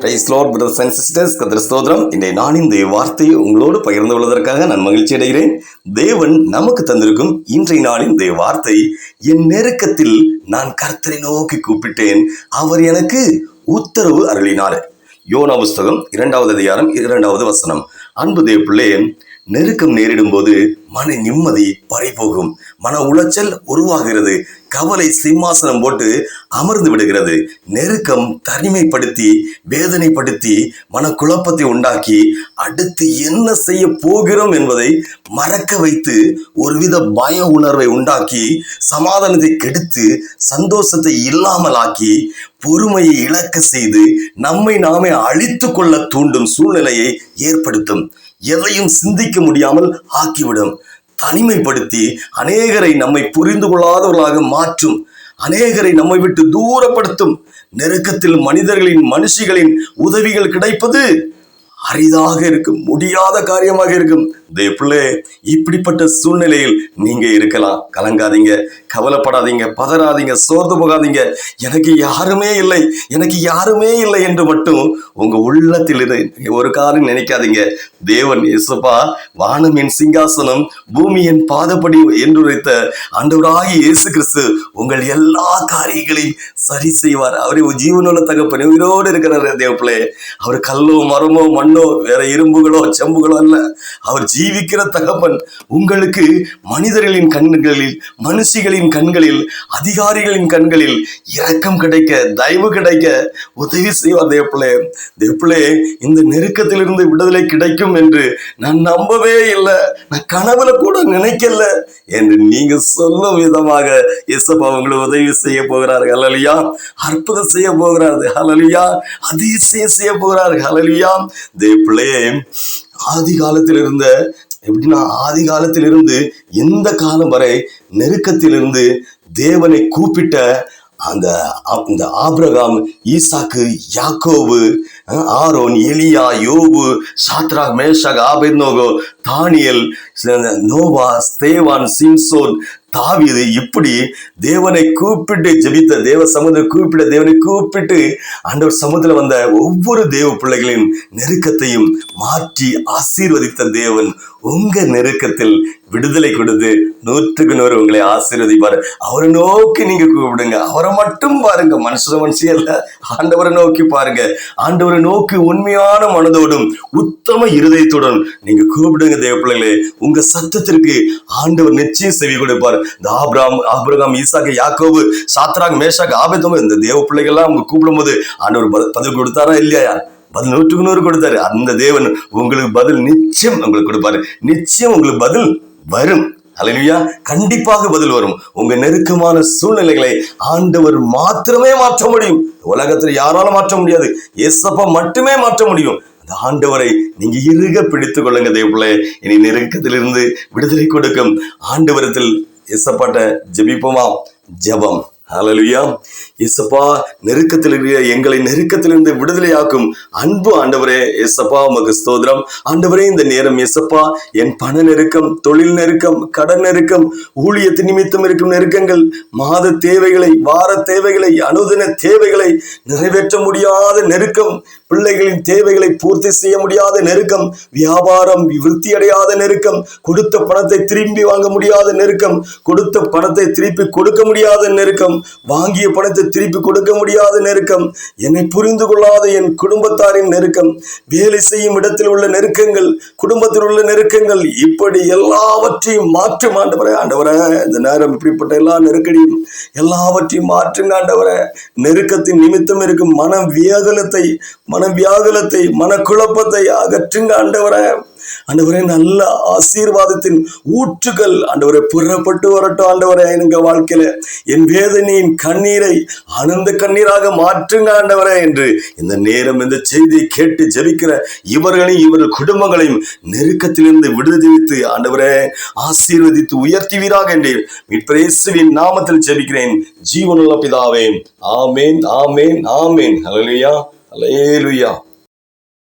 Praise lord brothers and sisters கத்திர ஸ்தோத்திரம். இன்றைய நான் இந்த வார்த்தையை உங்களோடு பகிர்ந்து கொள்வதற்காக நான் மகிழ்ச்சி அடைகிறேன். தேவன் நமக்கு தந்திருக்கும் இன்றைய நாளின் இந்த வார்த்தை என் நெருக்கத்தில் நான் கர்த்தரை நோக்கி கூப்பிட்டேன். அவர் எனக்கு உத்தரவு அருளினார். யோனா புஸ்தகம் இரண்டாவது அதிகாரம் இரண்டாவது வசனம். அன்பு தேவ பிள்ளை நெருக்கம் நேரிடும் போது மன நிம்மதி பறிபோகும். மன உளைச்சல் உருவாகிறது. கவலை சிம்மாசனம் போட்டு அமர்ந்து விடுகிறது. நெருக்கம் தனிமைப்படுத்தி வேதனைப்படுத்தி மனக்குழப்பத்தை உண்டாக்கி அடுத்து என்ன செய்ய போகிறோம் என்பதை மறக்க வைத்து ஒருவித பய உணர்வை உண்டாக்கி சமாதானத்தை கெடுத்து சந்தோஷத்தை இல்லாமலாக்கி பொறுமையை இழக்க செய்து நம்மை நாமே அழித்து கொள்ள தூண்டும் சூழ்நிலையை ஏற்படுத்தும். எதையும் சிந்திக்க முடியாமல் ஆக்கிவிடும். தனிமைப்படுத்தி அநேகரை நம்மை புரிந்து கொள்ளாதவர்களாக மாற்றும். அநேகரை நம்மை விட்டு தூரப்படுத்தும். நெருக்கத்தில் மனிதர்களின் மனுஷிகளின் உதவிகள் கிடைப்பது அரிதாக இருக்கும் முடியாத காரியமாக இருக்கும். தேவ பிள்ளை இப்படிப்பட்ட சூழ்நிலையில் நீங்க இருக்கலாம். கலங்காதீங்க கவலைப்படாதீங்க பதறாதீங்க சோர்ந்து போகாதீங்க. எனக்கு யாருமே இல்லை எனக்கு யாருமே இல்லை என்று மட்டும் உங்க உள்ளத்தில் ஒரு காரணம் நினைக்காதீங்க. தேவன் இயேசுப்பா வானமின் சிங்காசனம் பூமியின் பாதப்படி என்றுரைத்த ஆண்டவராகிய இயேசு கிறிஸ்து உங்கள் எல்லா காரியங்களையும் சரி செய்வார். அவரை ஜீவனுள்ள தகப்பன். உயிரோடு இருக்கிறார். தேவப்பிள்ளை அவர் கல்லோ மரமோ மண்ணோ வேற இரும்புகளோ செம்புகளோ அல்ல. அவர் ஜீவிக்கிற தகப்பன் உங்களுக்கு மனிதர்களின் கண்களில் மனுஷிகளின் கண்களில் அதிகாரிகளின் கண்களில் இரக்கம் கிடைக்க தயவு கிடைக்க உதவி செய்வார் தேப்பிள்ளே தேப்பிள்ளே இந்த நெருக்கத்திலிருந்து விடுதலை கிடைக்கும் என்று நான் நம்பவே இல்லை. நான் கனவுல கூட நினைக்கல என்று நீங்க சொல்லும் விதமாக இசப்பா உங்களுக்கு உதவி செய்ய போகிறார்கள் ஹலலியா அற்புதம் செய்ய போகிறார்கள் ஹலலியா அதிசயம் செய்ய போகிறார்கள் ஹலலியா தேப்பிள்ளே ஆதி காலத்தில் இருந்த எப்படின்னா ஆதி காலத்தில் இருந்து இந்த காலம் வரை நெருக்கத்திலிருந்து தேவனை கூப்பிட்ட அந்த அந்த ஆப்ரகாம் ஈசாக்கு யாக்கோவு ஆரோன் எலியா யோபு சாத்ரா மேஷக் ஆபெத்னோகோ தானியல் நோவா ஸ்தேவான் சிம்சோன் தாவியது இப்படி தேவனை கூப்பிட்டு ஜெபித்த தேவ சமுதிர கூப்பிட்ட தேவனை கூப்பிட்டு ஆண்டவர் சமுதிரம் வந்த ஒவ்வொரு தேவ பிள்ளைகளின் நெருக்கத்தையும் மாற்றி ஆசீர்வதித்த தேவன் உங்க நெருக்கத்தில் விடுதலை கொடுத்து நூற்றுக்கு நூறு உங்களை ஆசீர்வதிப்பார். அவரை நோக்கி நீங்க கூப்பிடுங்க. அவரை மட்டும் பாருங்க. மனுஷன மனுஷன் இல்ல ஆண்டவரை நோக்கி பாருங்க. ஆண்டவரை நோக்கி உண்மையான மனதோடும் உத்தம இருதயத்துடன் நீங்க கூப்பிடுங்க தேவ பிள்ளைகளே. உங்க சத்தத்திற்கு ஆண்டவர் நிச்சயம் செவி கொடுப்பார். சொல்றாரு இந்த ஆபிராம் ஆபிரகாம் ஈசாக்கு யாக்கோபு சாத்ராக் மேஷாக் ஆபத்தம் இந்த தேவ பிள்ளைகள்லாம் அவங்க கூப்பிடும்போது ஆண்டவர் பதில் கொடுத்தாரா இல்லையா பதில் நூற்றுக்கு நூறு கொடுத்தாரு. அந்த தேவன் உங்களுக்கு பதில் நிச்சயம் உங்களுக்கு கொடுப்பாரு. நிச்சயம் உங்களுக்கு பதில் வரும். அலையா கண்டிப்பாக பதில் வரும். உங்க நெருக்கமான சூழ்நிலைகளை ஆண்டவர் மாத்திரமே மாற்ற முடியும். உலகத்துல யாரால மாற்ற முடியாது. ஏசப்பா மட்டுமே மாற்ற முடியும். அந்த ஆண்டவரை நீங்க இறுக பிடித்துக் கொள்ளுங்க தேவ இனி நெருக்கத்திலிருந்து விடுதலை கொடுக்கும். ஆண்டவரத்தில் இசப்பாட்ட ஜெபிப்போமா? ஜெபம். அலலுயா இசப்பா நெருக்கத்தில் இருக்கிற எங்களை நெருக்கத்திலிருந்து விடுதலையாக்கும் அன்பு ஆண்டவரே இசப்பா உமக்கு ஸ்தோதிரம் ஆண்டவரே இந்த நேரம் இசப்பா என் பண நெருக்கம் தொழில் நெருக்கம் கடன் நெருக்கம் ஊழியத்து நிமித்தம் இருக்கும் நெருக்கங்கள் மாத தேவைகளை வார தேவைகளை அனுதின தேவைகளை நிறைவேற்ற முடியாத நெருக்கம் பிள்ளைகளின் தேவைகளை பூர்த்தி செய்ய முடியாத நெருக்கம் வியாபாரம் விருத்தி அடையாத நெருக்கம் கொடுத்த பணத்தை திரும்பி வாங்க முடியாத நெருக்கம் கொடுத்த பணத்தை திருப்பி கொடுக்க முடியாத நெருக்கம் வாங்கிய பணத்தை திருப்பி கொடுக்க முடியாத நெருக்கம் என்னை புரிந்து கொள்ளாத என் குடும்பத்தாரின் நெருக்கம் வேலை செய்யும் இடத்தில் உள்ள நெருக்கங்கள் குடும்பத்தில் உள்ள நெருக்கங்கள் இப்படி எல்லாவற்றையும் மாற்றும் ஆண்டவரே ஆண்டவரே இந்த நேரம் இப்படிப்பட்ட எல்லா நெருக்கடியும் எல்லாவற்றையும் மாற்றுங்க ஆண்டவரே நெருக்கத்தின் நிமித்தம் இருக்கும் மன வியகலத்தை மன வியாகுலத்தை மனக்குழப்பத்தை அகற்றுங்க ஆண்டவரே. ஆண்டவரே நல்ல ஆசீர்வாதத்தின் ஊற்றுகள் ஆண்டவரை புறப்பட்டு வரட்டும் ஆண்டவரே எங்க வாழ்க்கையில. என் வேதனையின் கண்ணீரை ஆனந்த கண்ணீராக மாற்றுங்க ஆண்டவரே என்று இந்த நேரம் இந்த செய்தியை கேட்டு ஜெபிக்கிற இவர்களையும் இவர்கள் குடும்பங்களையும் நெருக்கத்திலிருந்து விடுதலித்து ஆண்டவரே ஆசீர்வதித்து உயர்த்துவீராக என்று மீட்பிரேசுவின் நாமத்தில் ஜெபிக்கிறேன். ஜீவனுள்ள பிதாவே ஆமேன் ஆமேன் ஆமேன். ஹalleluya Aleluia.